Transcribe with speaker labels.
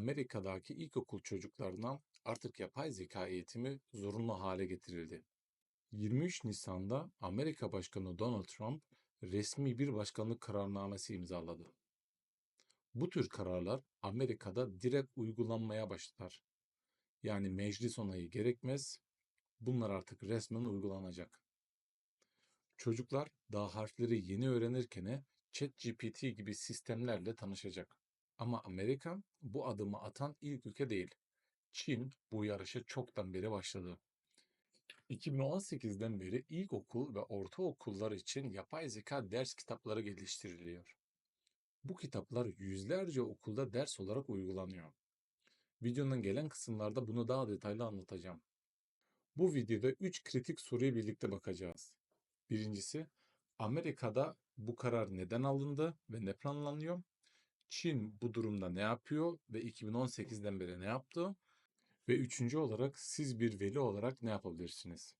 Speaker 1: Amerika'daki ilkokul çocuklarına artık yapay zeka eğitimi zorunlu hale getirildi. 23 Nisan'da Amerika Başkanı Donald Trump resmi bir başkanlık kararnamesi imzaladı. Bu tür kararlar Amerika'da direkt uygulanmaya başlar. Yani meclis onayı gerekmez. Bunlar artık resmen uygulanacak. Çocuklar daha harfleri yeni öğrenirken ChatGPT gibi sistemlerle tanışacak. Ama Amerika bu adımı atan ilk ülke değil. Çin bu yarışa çoktan beri başladı. 2018'den beri ilkokul ve ortaokullar için yapay zeka ders kitapları geliştiriliyor. Bu kitaplar yüzlerce okulda ders olarak uygulanıyor. Videonun gelen kısımlarda bunu daha detaylı anlatacağım. Bu videoda 3 kritik soruya birlikte bakacağız. Birincisi, Amerika'da bu karar neden alındı ve ne planlanıyor? Çin bu durumda ne yapıyor ve 2018'den beri ne yaptı? Ve üçüncü olarak siz bir veli olarak ne yapabilirsiniz?